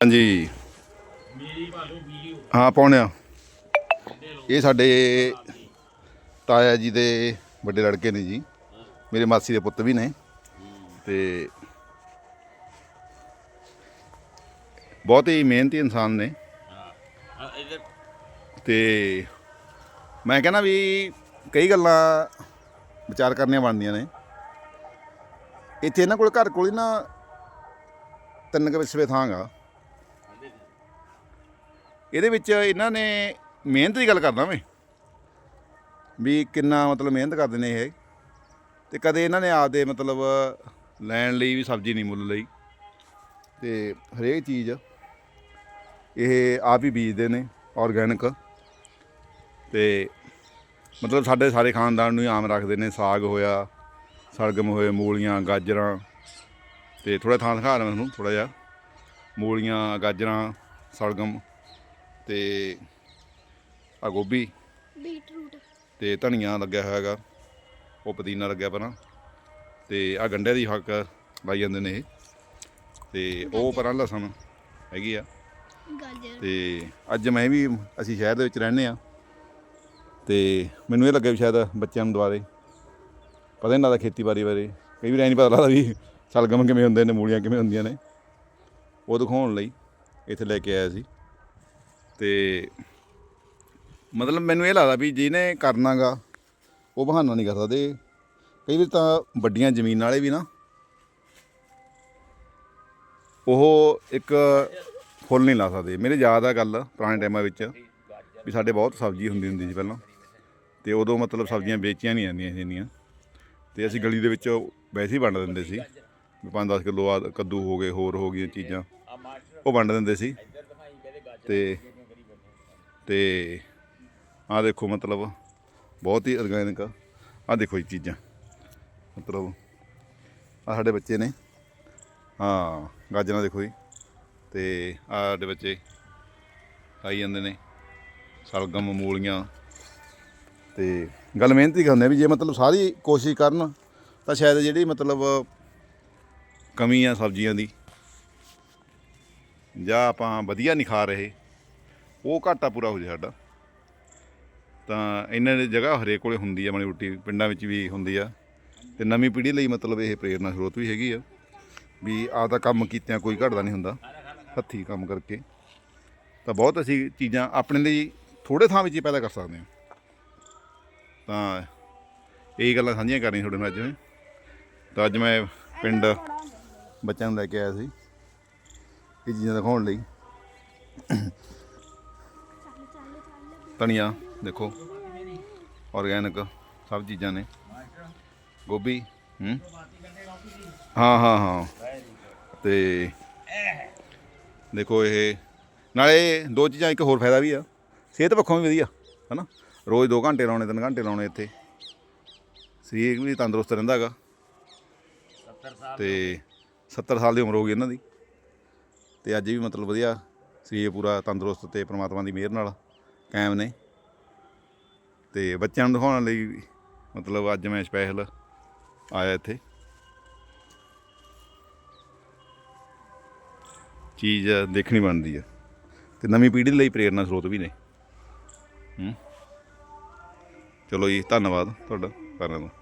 ਹਾਂਜੀ। ਹਾਂ ਪਾਉਣਿਆ ਇਹ ਸਾਡੇ ਤਾਇਆ ਜੀ ਦੇ ਵੱਡੇ ਲੜਕੇ ਨੇ ਜੀ। ਮੇਰੇ ਮਾਸੀ ਦੇ ਪੁੱਤ ਵੀ ਨੇ। ਤੇ ਬਹੁਤ ਹੀ ਮਿਹਨਤੀ ਇਨਸਾਨ ਨੇ। ਤੇ ਮੈਂ ਕਹਿੰਦਾ ਵੀ ਕਈ ਗੱਲਾਂ ਵਿਚਾਰ ਕਰਨੀਆਂ ਬਣਦੀਆਂ ਨੇ। ਇੱਥੇ ਇਹਨਾਂ ਕੋਲ ਘਰ ਕੋਲ ਹੀ ਨਾ ਤਿੰਨ ਕੁ ਵਿਸਵੇ ਥਾਂ ਗਾ ਇਹਦੇ ਵਿੱਚ ਇਹਨਾਂ ਨੇ ਮਿਹਨਤ ਦੀ ਗੱਲ ਕਰਦਾ ਮੈਂ, ਵੀ ਕਿੰਨਾ ਮਤਲਬ ਮਿਹਨਤ ਕਰਦੇ ਨੇ ਇਹ। ਤੇ ਕਦੇ ਇਹਨਾਂ ਨੇ ਆਪਦੇ ਮਤਲਬ ਲੈਣ ਲਈ ਵੀ ਸਬਜ਼ੀ ਨਹੀਂ ਮੁੱਲ ਲਈ। ਤੇ ਹਰੇਕ ਚੀਜ਼ ਇਹ ਆਪ ਹੀ ਬੀਜਦੇ ਨੇ ਆਰਗੈਨਿਕ ਤੇ ਮਤਲਬ ਸਾਡੇ ਸਾਰੇ ਖਾਨਦਾਨ ਨੂੰ ਹੀ ਆਮ ਰੱਖਦੇ ਨੇ, ਸਾਗ ਹੋਇਆ ਸਲਗਮ ਹੋਏ, ਮੂਲੀਆਂ, ਗਾਜਰਾਂ। ਤੇ ਥੋੜਾ ਥਾਂ ਦਿਖਾ ਰਿਹਾ ਮੈਂ ਤੁਹਾਨੂੰ ਥੋੜਾ ਜਿਹਾ। ਮੂਲੀਆਂ, ਗਾਜਰਾਂ ਸਲਗਮ ਤੇ ਆ ਗੋਭੀ ਬੀਟਰੂਟ। ਤੇ ਧਨੀਆ ਲੱਗਿਆ ਹੋਇਆ ਹੈਗਾ। ਉਹ ਪੁਦੀਨਾ ਲੱਗਿਆ ਪਰਾਂ। ਤੇ ਆ ਗੰਡੇ ਦੀ ਹੱਕ ਲਾਈ ਜਾਂਦੇ ਨੇ ਇਹ। ਤੇ ਉਹ ਪਰਾਂ ਲਸਣ ਹੈਗੀ ਆ। ਗਾਜਰ। ਤੇ ਅੱਜ ਮੈਂ ਵੀ ਅਸੀਂ ਸ਼ਹਿਰ ਦੇ ਵਿੱਚ ਰਹਿੰਦੇ ਆ ਤੇ ਮੈਨੂੰ ਇਹ ਲੱਗਿਆ ਵੀ ਸ਼ਾਇਦ ਬੱਚਿਆਂ ਨੂੰ ਦੁਆਰੇ ਪਤਾ ਨਹੀਂ ਲੱਗਦਾ ਖੇਤੀਬਾੜੀ ਬਾਰੇ। ਕਈ ਵਾਰ ਐ ਨਹੀਂ ਪਤਾ ਲੱਗਦਾ ਵੀ ਸਲਗਮ ਕਿਵੇਂ ਹੁੰਦੇ ਨੇ ਮੂਲੀਆਂ ਕਿਵੇਂ ਹੁੰਦੀਆਂ ਨੇ। ਉਹ ਦਿਖਾਉਣ ਲਈ ਇੱਥੇ ਲੈ ਕੇ ਆਇਆ ਸੀ। ਤੇ ਮਤਲਬ ਮੈਨੂੰ ਇਹ ਲੱਗਦਾ ਵੀ ਜਿਹਨੇ ਕਰਨਾਗਾ, ਉਹ ਬਹਾਨਾ ਨਹੀਂ ਕਰ ਸਕਦੇ। ਕਈ ਵਾਰ ਤਾਂ ਵੱਡੀਆਂ ਜ਼ਮੀਨਾਂ ਵਾਲੇ ਵੀ ਨਾ, ਉਹ ਇੱਕ ਫੁੱਲ ਨਹੀਂ ਲਾ ਸਕਦੇ। ਮੇਰੇ ਯਾਦ ਆ ਗੱਲ ਪੁਰਾਣੇ ਟਾਈਮਾਂ ਵਿੱਚ, ਵੀ ਸਾਡੇ ਬਹੁਤ ਸਬਜ਼ੀ ਹੁੰਦੀ ਹੁੰਦੀ ਸੀ ਪਹਿਲਾਂ। ਤੇ ਉਦੋਂ ਮਤਲਬ ਸਬਜ਼ੀਆਂ ਵੇਚੀਆਂ ਨਹੀਂ ਜਾਂਦੀਆਂ ਸੀ ਇੰਨੀਆਂ। ਤੇ ਅਸੀਂ ਗਲੀ ਦੇ ਵਿੱਚ ਵੈਸੇ ਹੀ ਵੰਡ ਦਿੰਦੇ ਸੀ। ਵੀ 5-10 ਕਿਲੋ ਆ ਕੱਦੂ ਹੋ ਗਏ, ਹੋਰ ਹੋ ਗਈਆਂ ਚੀਜ਼ਾਂ। ਉਹ ਵੰਡ ਦਿੰਦੇ ਸੀ। ਤੇ ਤੇ ਆ ਦੇਖੋ ਮਤਲਬ ਬਹੁਤ ਹੀ ਆਰਗੈਨਿਕ ਆ। ਦੇਖੋ ਇਹ ਚੀਜ਼ਾਂ। ਮਤਲਬ ਆ ਸਾਡੇ ਬੱਚੇ ਨੇ। ਹਾਂ, ਗਾਜਰਾਂ ਦੇਖੋ ਜੀ। ਤੇ ਆ ਸਾਡੇ ਬੱਚੇ ਖਾਈ ਜਾਂਦੇ ਨੇ। ਸਲਗਮ, ਮੂਲੀਆਂ। ਤੇ ਗੱਲ ਮਿਹਨਤੀ ਕਰਦੇ ਵੀ ਜੇ ਮਤਲਬ ਸਾਰੀ ਕੋਸ਼ਿਸ਼ ਕਰਨ, ਤਾਂ ਸ਼ਾਇਦ ਜਿਹੜੀ ਮਤਲਬ ਕਮੀ ਆ ਸਬਜ਼ੀਆਂ ਦੀ, ਜਾਂ ਆਪਾਂ ਵਧੀਆ ਨਹੀਂ ਖਾ ਰਹੇ। ਉਹ ਘਾਟਾ ਪੂਰਾ ਹੋ ਜਾਏ ਸਾਡਾ। ਤਾਂ ਇਹਨਾਂ ਦੀ ਜਗ੍ਹਾ ਹਰੇਕ ਕੋਲੇ ਹੁੰਦੀ ਆ, ਮਾੜੀ ਮੋਟੀ ਪਿੰਡਾਂ ਵਿੱਚ ਵੀ ਹੁੰਦੀ ਆ। ਤੇ ਨਵੀਂ ਪੀੜ੍ਹੀ ਲਈ ਮਤਲਬ ਇਹ ਪ੍ਰੇਰਨਾ ਸਰੋਤ ਵੀ ਹੈਗੀ ਆ, ਵੀ ਆਪਦਾ ਕੰਮ ਕੀਤਿਆਂ ਕੋਈ ਘਟਦਾ ਨਹੀਂ ਹੁੰਦਾ, ਹੱਥੀਂ ਕੰਮ ਕਰਕੇ। ਤਾਂ ਬਹੁਤ ਅਸੀਂ ਚੀਜ਼ਾਂ ਆਪਣੇ ਲਈ ਥੋੜੇ ਥਾਂ ਵਿੱਚ ਹੀ ਪੈਦਾ ਕਰ ਸਕਦੇ ਹਾਂ। ਤਾਂ ਇਹੀ ਗੱਲਾਂ ਸਾਂਝੀਆਂ ਕਰਨੀਆਂ ਤੁਹਾਡੇ ਨਾਲ ਅੱਜ ਮੈਂ। ਤਾਂ ਅੱਜ ਮੈਂ ਪਿੰਡ ਬੱਚਿਆਂ ਨੂੰ ਲੈ ਕੇ ਆਇਆ ਸੀ, ਇਹ ਚੀਜ਼ਾਂ ਦਿਖਾਉਣ ਲਈ। ਧਨੀਆ ਦੇਖੋ ਆਰਗੈਨਿਕ ਸਭ ਚੀਜ਼ਾਂ ਨੇ। ਗੋਭੀ, ਹੂੰ? ਹਾਂ ਹਾਂ ਹਾਂ। ਤੇ ਦੇਖੋ ਇਹ, ਨਾਲੇ ਦੋ ਚੀਜ਼ਾਂ, ਇੱਕ ਹੋਰ ਫਾਇਦਾ ਵੀ ਆ। ਸਿਹਤ ਪੱਖੋਂ ਵੀ ਵਧੀਆ, ਹਨਾ? ਰੋਜ਼ 2 ਘੰਟੇ ਲਾਉਣੇ 3 ਘੰਟੇ ਲਾਉਣੇ ਇੱਥੇ। ਸਰੀਰ ਵੀ ਤੰਦਰੁਸਤ ਰਹਿੰਦਾ ਹੈਗਾ। ਤੇ 70 ਸਾਲ ਦੀ ਉਮਰ ਹੋ ਗਈ ਇਹਨਾਂ ਦੀ। ਤੇ ਅੱਜ ਵੀ ਮਤਲਬ ਵਧੀਆ, ਸਰੀਰ ਪੂਰਾ ਤੰਦਰੁਸਤ ਤੇ ਪ੍ਰਮਾਤਮਾ ਦੀ ਮਿਹਰ ਨਾਲ। ਕਾਇਮ ਨੇ। ਤੇ ਬੱਚਿਆਂ ਨੂੰ ਦਿਖਾਉਣ ਲਈ ਮਤਲਬ ਅੱਜ ਮੈਂ ਸਪੈਸ਼ਲ ਆਇਆ ਇੱਥੇ। ਚੀਜ਼ ਦੇਖਣੀ ਬਣਦੀ ਆ। ਤੇ ਨਵੀਂ ਪੀੜ੍ਹੀ ਲਈ ਪ੍ਰੇਰਨਾ ਸਰੋਤ ਵੀ ਨੇ। ਹੂੰ। ਚਲੋ ਜੀ, ਧੰਨਵਾਦ ਤੁਹਾਡਾ ਕਰਨ ਦਾ।